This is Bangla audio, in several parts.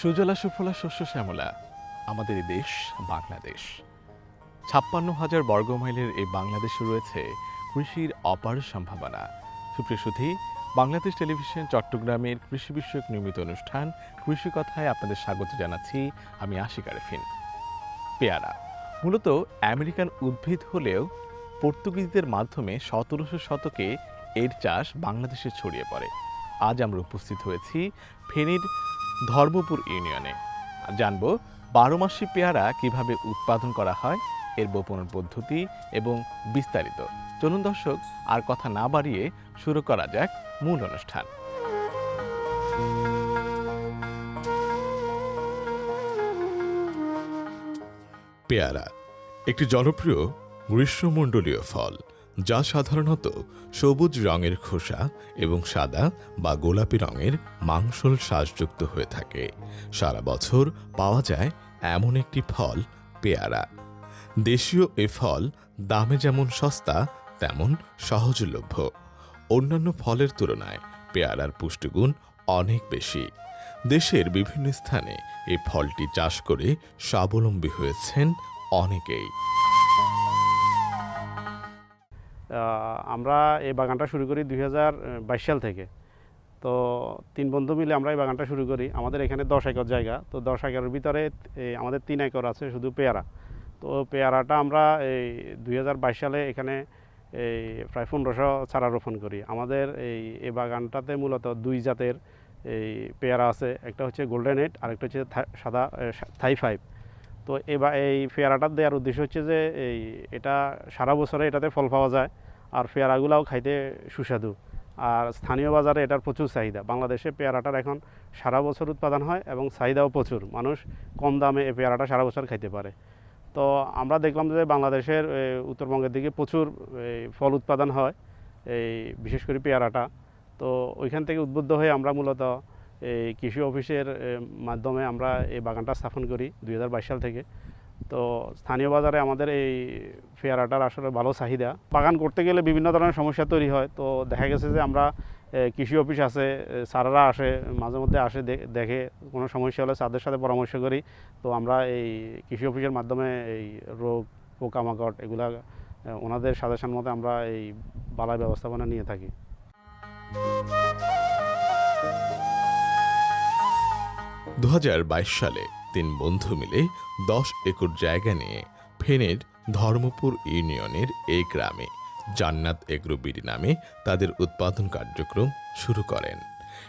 সুজলা সুফলা শস্য শ্যামলা, আমাদের দেশ বাংলাদেশ। ছাপ্পান্ন হাজার বর্গমাইলের এই বাংলাদেশে রয়েছে কৃষির অপার সম্ভাবনা। সুপ্রিয় বাংলাদেশ টেলিভিশন চট্টগ্রামের কৃষি বিষয়ক নিয়মিত অনুষ্ঠান কৃষি কথায় আপনাদের স্বাগত জানাচ্ছি আমি আশিক আরেফিন। পেয়ারা, মূলত আমেরিকান উদ্ভিদ হলেও পর্তুগিজদের মাধ্যমে সতেরোশো শতকে এর চাষ বাংলাদেশে ছড়িয়ে পড়ে। আজ আমরা উপস্থিত হয়েছি ফেনীর ধর্মপুর ইউনিয়নে। জানব, বারো মাসি পেয়ারা কীভাবে উৎপাদন করা হয়, এর বপন পদ্ধতি এবং বিস্তারিত। চলুন দর্শক, আর কথা না বাড়িয়ে শুরু করা যাক মূল অনুষ্ঠান। পেয়ারা, একটি জনপ্রিয় গ্রীষ্মমণ্ডলীয় ফল। যা সাধারণত সবুজ রঙের খোসা এবং সাদা বা গোলাপি রঙের মাংসল শ্বাসযুক্ত হয়ে থাকে। সারা বছর পাওয়া যায় এমন একটি ফল, পেয়ারা। দেশীয় এ ফল দামে যেমন সস্তা, তেমন সহজলভ্য। অন্যান্য ফলের তুলনায় পেয়ারার পুষ্টিগুণ অনেক বেশি। দেশের বিভিন্ন স্থানে এই ফলটি চাষ করে স্বাবলম্বী হয়েছেন অনেকেই। আমরা এই বাগানটা শুরু করি দুই হাজার বাইশ সাল থেকে। তো তিন বন্ধু মিলে আমরা এই বাগানটা শুরু করি। আমাদের এখানে দশ একর জায়গা। তো দশ একরের ভিতরে আমাদের তিন একর আছে শুধু পেয়ারা। তো পেয়ারাটা আমরা এই দুই হাজার বাইশ সালে এখানে এই প্রায় পনেরোশো চারা রোপণ করি। আমাদের এই এই বাগানটাতে মূলত দুই জাতের এই পেয়ারা আছে। একটা হচ্ছে গোল্ডেন এইট আর একটা হচ্ছে সাদা থাই ফাইভ তো এবার এই পেয়ারাটা দেওয়ার উদ্দেশ্য হচ্ছে যে এই এটা সারা বছরে এটাতে ফল পাওয়া যায় আর পেয়ারাগুলাও খাইতে সুস্বাদু। আর স্থানীয় বাজারে এটার প্রচুর চাহিদা। বাংলাদেশে পেয়ারাটার এখন সারা বছর উৎপাদন হয় এবং চাহিদাও প্রচুর। মানুষ কম দামে এই পেয়ারাটা সারা বছর খাইতে পারে। তো আমরা দেখলাম যে বাংলাদেশের উত্তরবঙ্গের দিকে প্রচুর ফল উৎপাদন হয়, এই, বিশেষ করে পেয়ারাটা। তো ওইখান থেকে উদ্বুদ্ধ হয়ে আমরা মূলত এই কৃষি অফিসের মাধ্যমে আমরা এই বাগানটা স্থাপন করি দু হাজার বাইশ সাল থেকে। তো স্থানীয় বাজারে আমাদের এই পেয়ারাটার আসলে ভালো চাহিদা। বাগান করতে গেলে বিভিন্ন ধরনের সমস্যা তৈরি হয়। তো দেখা গেছে যে আমরা কৃষি অফিস আছে এ, স্যারেরা আসে মাঝে মধ্যে আসে দেখে কোনো সমস্যা হলে স্যারদের সাথে পরামর্শ করি। তো আমরা এই কৃষি অফিসের মাধ্যমে এই রোগ পোকামাকড় এগুলা ওনাদের সাজেশন মতো আমরা এই বালাই ব্যবস্থাপনা নিয়ে থাকি। দু হাজার বাইশ সালে তিন বন্ধু মিলে দশ একর জায়গা নিয়ে ফেনের ধর্মপুর ইউনিয়নের এই গ্রামে জান্নাত এগ্রো বিডি নামে তাদের উৎপাদন কার্যক্রম শুরু করেন।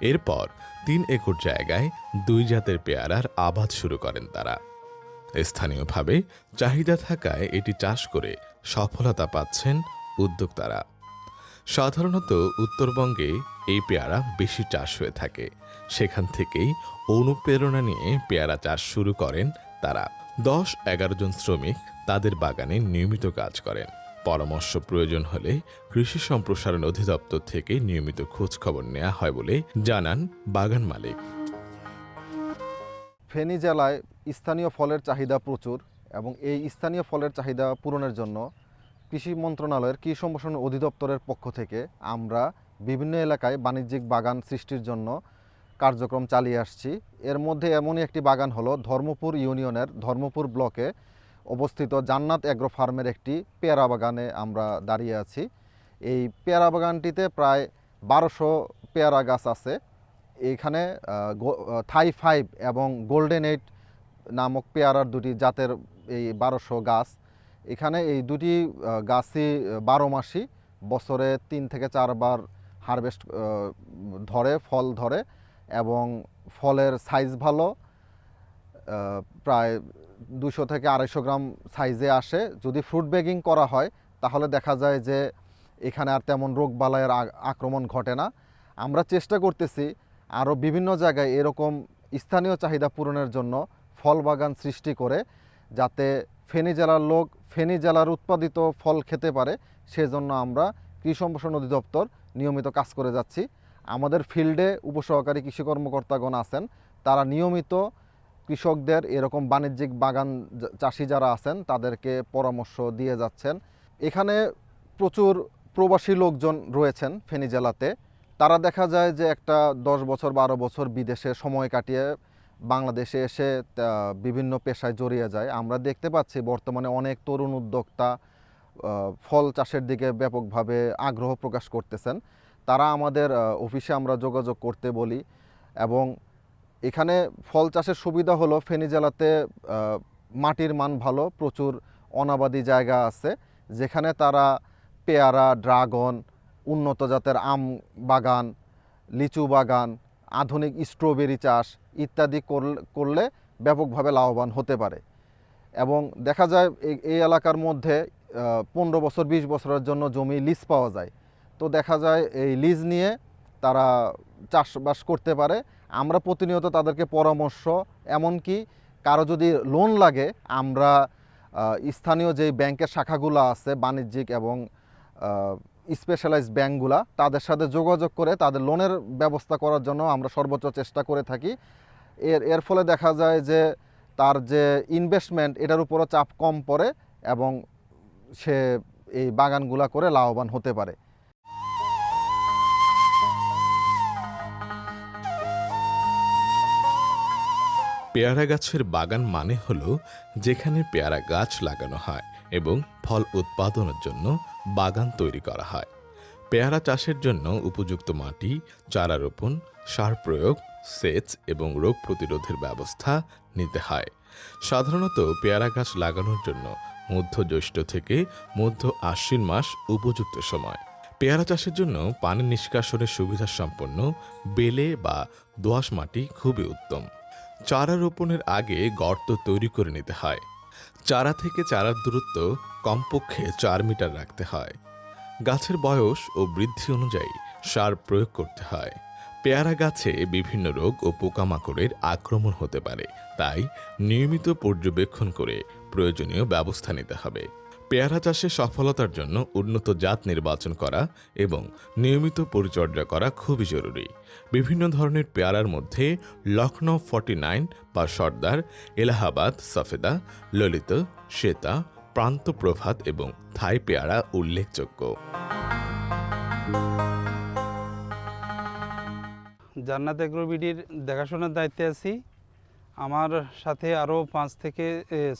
এরপর তিন একর জায়গায় দুই জাতের পেয়ারার আবাদ শুরু করেন তারা। স্থানীয়ভাবে চাহিদা থাকায় এটি চাষ করে সফলতা পাচ্ছেন উদ্যোক্তারা। সাধারণত উত্তরবঙ্গে এই পেয়ারা বেশি চাষ হয়ে থাকে। সেখান থেকেই অনুপ্রেরণা নিয়ে পেয়ারা চাষ শুরু করেন তারা। দশ এগারো জন শ্রমিক তাদের বাগানে নিয়মিত কাজ করেন। পরামর্শ প্রয়োজন হলে কৃষি সম্প্রসারণ অধিদপ্তর থেকে নিয়মিত খোঁজ খবর নেওয়া হয় বলে জানান বাগান মালিক। ফেনী জেলায় স্থানীয় ফলের চাহিদা প্রচুর এবং এই স্থানীয় ফলের চাহিদা পূরণের জন্য কৃষি মন্ত্রণালয়ের কৃষি সম্প্রসারণ অধিদপ্তরের পক্ষ থেকে আমরা বিভিন্ন এলাকায় বাণিজ্যিক বাগান সৃষ্টির জন্য কার্যক্রম চালিয়ে আসছি। এর মধ্যে এমনই একটি বাগান হলো ধর্মপুর ইউনিয়নের ধর্মপুর ব্লকে অবস্থিত জান্নাত অ্যাগ্রো ফার্মের একটি পেয়ারা বাগানে আমরা দাঁড়িয়ে আছি। এই পেয়ারা বাগানটিতে প্রায় বারোশো পেয়ারা গাছ আছে। এইখানে থাই ফাইভ এবং গোল্ডেন এইট নামক পেয়ারার দুটি জাতের এই বারোশো গাছ। এখানে এই দুটি গাছই বারো মাসই বছরে তিন থেকে চারবার হারভেস্ট ধরে, ফল ধরে এবং ফলের সাইজ ভালো প্রায় দুশো থেকে আড়াইশো গ্রাম সাইজে আসে। যদি ফ্রুট বেগিং করা হয়, তাহলে দেখা যায় যে এখানে আর তেমন রোগ বালাইয়ের আক্রমণ ঘটে না। আমরা চেষ্টা করতেছি আরও বিভিন্ন জায়গায় এরকম স্থানীয় চাহিদা পূরণের জন্য ফল বাগান সৃষ্টি করে, যাতে ফেনী জেলার লোক ফেনী জেলার উৎপাদিত ফল খেতে পারে। সেজন্য আমরা কৃষি সম্প্রসারণ অধিদপ্তর নিয়মিত কাজ করে যাচ্ছি। আমাদের ফিল্ডে উপসহকারী কৃষি কর্মকর্তাগণ আছেন। তারা নিয়মিত কৃষকদের এরকম বাণিজ্যিক বাগান চাষি যারা আছেন, তাদেরকে পরামর্শ দিয়ে যাচ্ছেন। এখানে প্রচুর প্রবাসী লোকজন রয়েছেন ফেনী জেলাতে। তারা দেখা যায় যে একটা দশ বছর, বারো বছর বিদেশে সময় কাটিয়ে বাংলাদেশে এসে বিভিন্ন পেশায় জড়িয়ে যায়। আমরা দেখতে পাচ্ছি বর্তমানে অনেক তরুণ উদ্যোক্তা ফল চাষের দিকে ব্যাপকভাবে আগ্রহ প্রকাশ করতেছেন। তারা আমাদের অফিসে আমরা যোগাযোগ করতে বলি এবং এখানে ফল চাষের সুবিধা হলো ফেনী জেলাতে মাটির মান ভালো, প্রচুর অনাবাদি জায়গা আছে, যেখানে তারা পেয়ারা, ড্রাগন, উন্নত জাতের আম বাগান, লিচু বাগান, আধুনিক স্ট্রবেরি চাষ ইত্যাদি করল- ব্যাপকভাবে লাভবান হতে পারে। এবং দেখা যায় এই এলাকার মধ্যে পনেরো বছর, বিশ বছরের জন্য জমি লিজ পাওয়া যায়। তো দেখা যায় এই লিজ নিয়ে তারা চাষবাস করতে পারে। আমরা প্রতিনিয়ত তাদেরকে পরামর্শ, এমনকি কারও যদি লোন লাগে, আমরা স্থানীয় যেই ব্যাংকের শাখাগুলো আছে, বাণিজ্যিক এবং স্পেশালাইজ ব্যাংকগুলা, তাদের সাথে যোগাযোগ করে তাদের লোনের ব্যবস্থা করার জন্য আমরা সর্বোচ্চ চেষ্টা করে থাকি। এর এর ফলে দেখা যায় যে তার যে ইনভেস্টমেন্ট এটার উপরও চাপ কম পড়ে এবং সে এই বাগানগুলা করে লাভবান হতে পারে। পেয়ারা গাছের বাগান মানে হল যেখানে পেয়ারা গাছ লাগানো হয় এবং ফল উৎপাদনের জন্য বাগান তৈরি করা হয়। পেয়ারা চাষের জন্য উপযুক্ত মাটি, চারা রোপণ, সার প্রয়োগ, সেচ এবং রোগ প্রতিরোধের ব্যবস্থা নিতে হয়। সাধারণত পেয়ারা গাছ লাগানোর জন্য মধ্য জ্যৈষ্ঠ থেকে মধ্য আশ্বিন মাস উপযুক্ত সময়। পেয়ারা চাষের জন্য পানি নিষ্কাশনের সুবিধা সম্পন্ন বেলে বা দোআঁশ মাটি খুবই উত্তম। চারা রোপণের আগে গর্ত তৈরি করে নিতে হয়। চারা থেকে চারার দূরত্ব কমপক্ষে চার মিটার রাখতে হয়। গাছের বয়স ও বৃদ্ধি অনুযায়ী সার প্রয়োগ করতে হয়। পেয়ারা গাছে বিভিন্ন রোগ ও পোকামাকড়ের আক্রমণ হতে পারে, তাই নিয়মিত পর্যবেক্ষণ করে প্রয়োজনীয় ব্যবস্থা নিতে হবে। পেয়ারা চাষে সফলতার জন্য উন্নত জাত নির্বাচন করা এবং নিয়মিত পরিচর্যা করা খুবই জরুরি। বিভিন্ন ধরনের পেয়ারার মধ্যে লখনৌ ফর্টি নাইন বা সর্দার, এলাহাবাদ, সফেদা, ললিত, শ্বেতা, প্রান্ত প্রভাত এবং থাই পেয়ারা উল্লেখযোগ্য। জান্নাত এগ্রোবিডির দেখাশোনার দায়িত্বে আছি। আমার সাথে আরও পাঁচ থেকে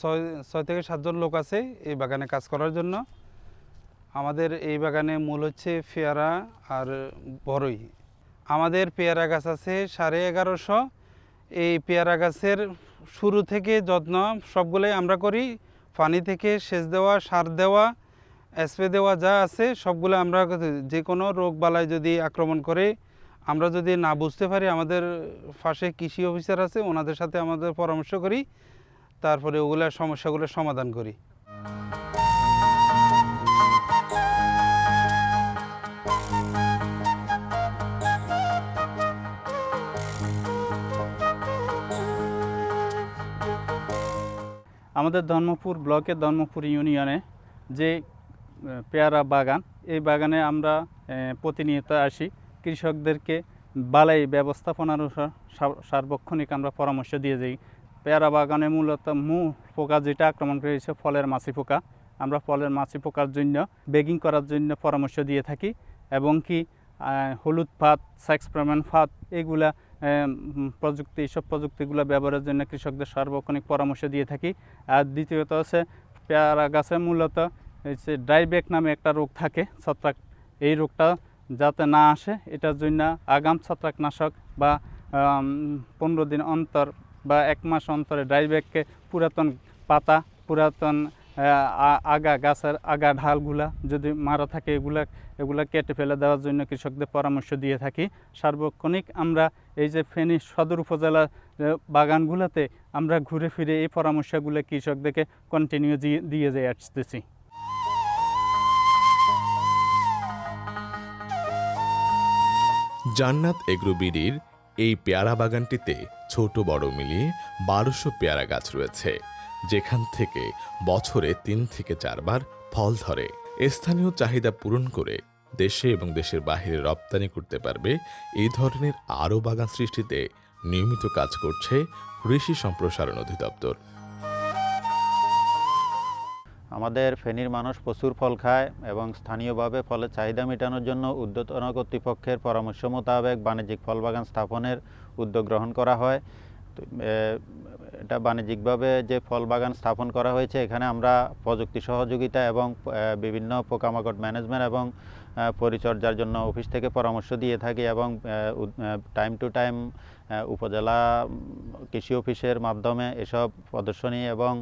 ছয় ছয় থেকে সাতজন লোক আছে এই বাগানে কাজ করার জন্য। আমাদের এই বাগানে মূল হচ্ছে পেয়ারা আর বড়ই আমাদের পেয়ারা গাছ আছে সাড়ে এগারোশো। এই পেয়ারা গাছের শুরু থেকে যত্ন সবগুলোই আমরা করি। পানি থেকে সেচ দেওয়া, সার দেওয়া, স্প্রে দেওয়া যা আছে সবগুলো আমরা যে কোনো রোগ বালাই যদি আক্রমণ করে আমরা যদি না বুঝতে পারি আমাদের পাশে কৃষি অফিসার আছে, ওনাদের সাথে আমাদের পরামর্শ করি, তারপরে ওগুলা সমস্যাগুলো সমাধান করি। আমাদের ধর্মপুর ব্লকের ধর্মপুর ইউনিয়নে যে পেয়ারা বাগান, এই বাগানে আমরা প্রতিনিয়ত আসি। কৃষকদেরকে বালাই ব্যবস্থাপনার সার্বক্ষণিক আমরা পরামর্শ দিয়ে যাই। পেয়ারা বাগানে মূলত মু পোকা যেটা আক্রমণ করেছে, ফলের মাছি পোকা। আমরা ফলের মাছি পোকার জন্য বেগিং করার জন্য পরামর্শ দিয়ে থাকি এবং কি হলুদ ফাত সাইক্সপ্রমেন ফাত এগুলা প্রযুক্তি, এইসব প্রযুক্তিগুলো ব্যবহারের জন্য কৃষকদের সার্বক্ষণিক পরামর্শ দিয়ে থাকি। আর দ্বিতীয়ত হচ্ছে পেয়ারা গাছে মূলত ড্রাইব্যাক নামে একটা রোগ থাকে, ছত্রাক। এই রোগটা যাতে না আসে, এটার জন্য আগাম ছত্রাকনাশক বা পনেরো দিন অন্তর বা এক মাস অন্তরে ড্রাইব্যাককে পুরাতন পাতা, পুরাতন আগা গাছের আগা ঢালগুলা যদি মারা থাকে, এগুলা এগুলা কেটে ফেলে দেওয়ার জন্য কৃষকদের পরামর্শ দিয়ে থাকি। সার্বক্ষণিক আমরা এই যে ফেনী সদর উপজেলা বাগানগুলোতে আমরা ঘুরে ফিরে এই পরামর্শগুলো কৃষকদেরকে কন্টিনিউ দিয়ে দিয়ে আসতেছি। জান্নাত এগ্রোবিডির এই পেয়ারা বাগানটিতে ছোট বড় মিলিয়ে বারোশো পেয়ারা গাছ রয়েছে, যেখান থেকে বছরে তিন থেকে চারবার ফল ধরে। স্থানীয় চাহিদা পূরণ করে দেশে এবং দেশের বাইরে রপ্তানি করতে পারবে এই ধরনের আরও বাগান সৃষ্টিতে নিয়মিত কাজ করছে কৃষি সম্প্রসারণ অধিদপ্তর। আমাদের ফেনীর মানুষ প্রচুর ফল খায় এবং স্থানীয়ভাবে ফলের চাহিদা মেটানোর জন্য উদ্যোতন কর্তৃপক্ষের পরামর্শ মোতাবেক বাণিজ্যিক ফল বাগান স্থাপনের উদ্যোগ গ্রহণ করা হয়। এটা বাণিজ্যিকভাবে যে ফল বাগান স্থাপন করা হয়েছে, এখানে আমরা প্রযুক্তি সহযোগিতা এবং বিভিন্ন পোকামাকড় ম্যানেজমেন্ট এবং পরিচর্যার জন্য অফিস থেকে পরামর্শ দিয়ে থাকি এবং টাইম টু টাইম উপজেলা কৃষি অফিসের মাধ্যমে এসব প্রদর্শনী এবং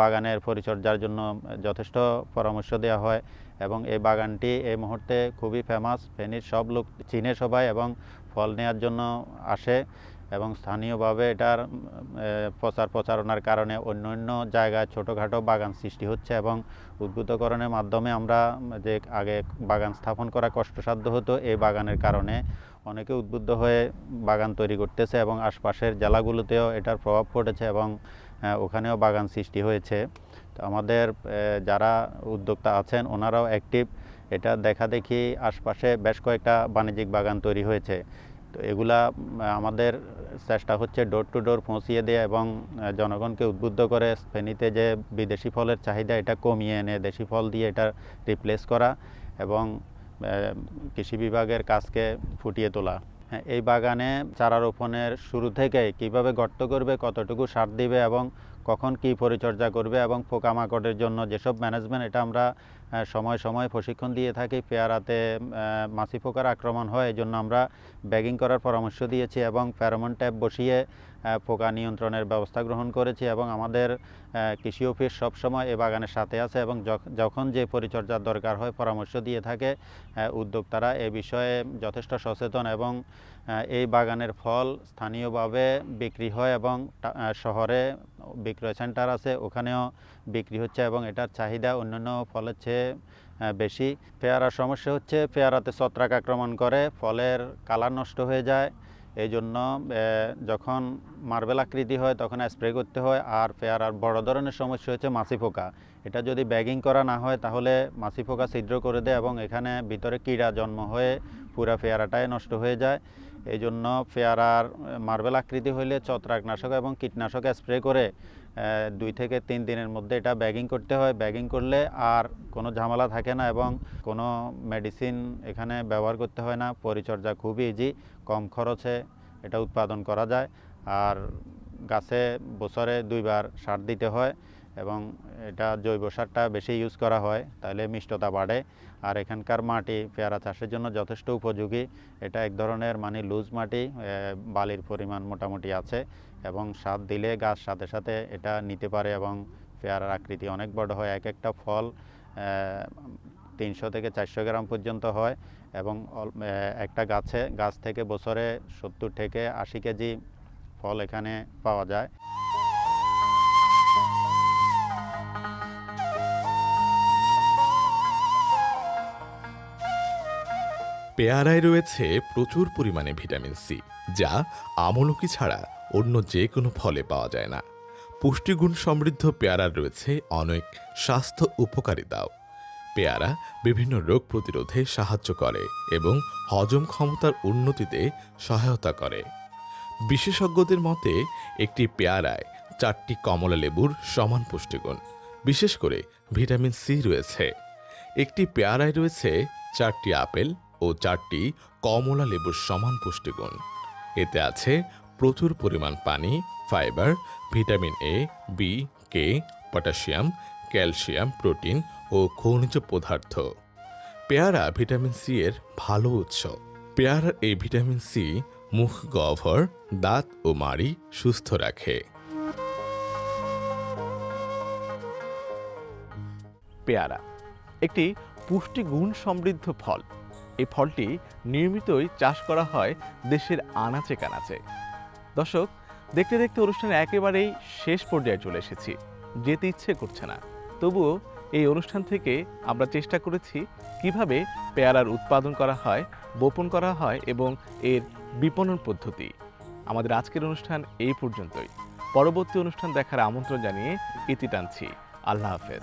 বাগানের পরিচর্যার জন্য যথেষ্ট পরামর্শ দেওয়া হয় এবং এই বাগানটি এই মুহূর্তে খুবই ফেমাস ফেনীর সব লোক চিনে সবাই এবং ফল নেওয়ার জন্য আসে। এবং স্থানীয়ভাবে এটার প্রচার প্রচারণার কারণে অন্য অন্য জায়গায় ছোটোখাটো বাগান সৃষ্টি হচ্ছে এবং উদ্বুদ্ধকরণের মাধ্যমে আমরা যে আগে বাগান স্থাপন করা কষ্টসাধ্য হতো, এই বাগানের কারণে অনেকে উদ্বুদ্ধ হয়ে বাগান তৈরি করতেছে এবং আশপাশের জেলাগুলোতেও এটার প্রভাব পড়েছে এবং ওখানেও বাগান সৃষ্টি হয়েছে। তো আমাদের যারা উদ্যোক্তা আছেন ওনারাও অ্যাক্টিভ এটা দেখা দেখি আশপাশে বেশ কয়েকটা বাণিজ্যিক বাগান তৈরি হয়েছে। তো এগুলা আমাদের চেষ্টা হচ্ছে ডোর টু ডোর পৌঁছিয়ে দেওয়া এবং জনগণকে উদ্বুদ্ধ করে ফেনীতে যে বিদেশি ফলের চাহিদা এটা কমিয়ে এনে দেশি ফল দিয়ে এটা রিপ্লেস করা এবং কৃষি বিভাগের কাজকে ফুটিয়ে তোলা। হ্যাঁ, এই বাগানে চারা রোপণের শুরু থেকে কীভাবে গর্ত করবে কতটুকু সার দিবে এবং কখন কি পরিচর্যা করবে এবং পোকামাকড়ের জন্য যেসব ম্যানেজমেন্ট এটা আমরা সময় সময় প্রশিক্ষণ দিয়ে থাকি, পেয়ারাতে মাছি পোকার আক্রমণ হয় জন্য আমরা ব্যাগিং করার পরামর্শ দিয়েছি এবং ফেরোমন ট্যাপ বসিয়ে পোকা নিয়ন্ত্রণের ব্যবস্থা গ্রহণ করেছি এবং আমাদের কৃষি অফিস সবসময় এ বাগানের সাথে আছে এবং যখন যে পরিচর্যার দরকার হয় পরামর্শ দিয়ে থাকে উদ্যোক্তারা এ বিষয়ে যথেষ্ট সচেতন এবং এই বাগানের ফল স্থানীয়ভাবে বিক্রি হয় এবং শহরে বিক্রয় সেন্টার আছে, ওখানেও বিক্রি হচ্ছে এবং এটার চাহিদা অন্যান্য ফলের চেয়ে বেশি। পেয়ারার সমস্যা হচ্ছে, পেয়ারাতে ছত্রাক আক্রমণ করে, ফলের কালার নষ্ট হয়ে যায় এই জন্য যখন মার্বেল আকৃতি হয়, তখন স্প্রে করতে হয়, আর ফেয়ার পেয়ারার বড় ধরনের সমস্যা হচ্ছে মাছি পোকা এটা যদি ব্যাগিং করা না হয়, তাহলে মাছি পোকা ছিদ্র করে দেয় এবং এখানে ভিতরে কীড়া জন্ম হয়ে পুরো ফেয়ারাটাই নষ্ট হয়ে যায়। এই জন্য পেয়ারার আর মার্বেল আকৃতি হইলে ছত্রাকনাশক এবং কীটনাশক স্প্রে করে দুই থেকে তিন দিনের মধ্যে এটা ব্যাগিং করতে হয়। ব্যাগিং করলে আর কোনো ঝামেলা থাকে না এবং কোনো মেডিসিন এখানে ব্যবহার করতে হয় না। পরিচর্যা খুবই ইজি কম খরচে এটা উৎপাদন করা যায়। আর গাছে বছরে দুইবার সার দিতে হয় এবং এটা জৈব সারটা বেশি ইউজ করা হয়, তাহলে মিষ্টতা বাড়ে। আর এখানকার মাটি, পেয়ারা চাষের জন্য যথেষ্ট উপযোগী। এটা এক ধরনের মানে লুজ মাটি বালির পরিমাণ মোটামুটি আছে এবং সার দিলে গাছ সাথে সাথে এটা নিতে পারে এবং পেয়ারার আকৃতি অনেক বড় হয়। এক একটা ফল তিনশো থেকে চারশো গ্রাম পর্যন্ত হয় এবং একটা গাছে, গাছ থেকে বছরে সত্তর থেকে আশি কেজি ফল এখানে পাওয়া যায়। পেয়ারায় রয়েছে প্রচুর পরিমাণে ভিটামিন সি, যা আমলকি ছাড়া অন্য যে কোনো ফলে পাওয়া যায় না। পুষ্টিগুণ সমৃদ্ধ পেয়ারার রয়েছে অনেক স্বাস্থ্য উপকারিতাও। পেয়ারা বিভিন্ন রোগ প্রতিরোধে সাহায্য করে এবং হজম ক্ষমতার উন্নতিতে সহায়তা করে। বিশেষজ্ঞদের মতে, একটি পেয়ারায় চারটি কমলা লেবুর সমান পুষ্টিগুণ, বিশেষ করে ভিটামিন সি রয়েছে। একটি পেয়ারায় রয়েছে চারটি আপেল ও চারটি কমলা লেবুর সমান পুষ্টিগুণ। এতে আছে প্রচুর পরিমাণ পানি, fibre, vitamin A B K potassium, calcium, protein ও খনিজ পদার্থ। পেয়ারা ভিটামিন সি এর ভালো উৎস। পেয়ারার এই ভিটামিন সি মুখ গহ্বর, দাঁত ও মাড়ি সুস্থ রাখে। পেয়ারা একটি পুষ্টিগুণ সমৃদ্ধ ফল। এই ফলটি নিয়মিতই চাষ করা হয় দেশের আনাচে কানাচে। দর্শক, দেখতে দেখতে অনুষ্ঠানের একেবারেই শেষ পর্যায়ে চলে এসেছি। যেতে ইচ্ছে করছে না। তবুও এই অনুষ্ঠান থেকে আমরা চেষ্টা করেছি কীভাবে পেয়ারার উৎপাদন করা হয়, বপন করা হয় এবং এর বিপণন পদ্ধতি। আমাদের আজকের অনুষ্ঠান এই পর্যন্তই। পরবর্তী অনুষ্ঠান দেখার আমন্ত্রণ জানিয়ে ইতি টানছি। আল্লাহ হাফেজ।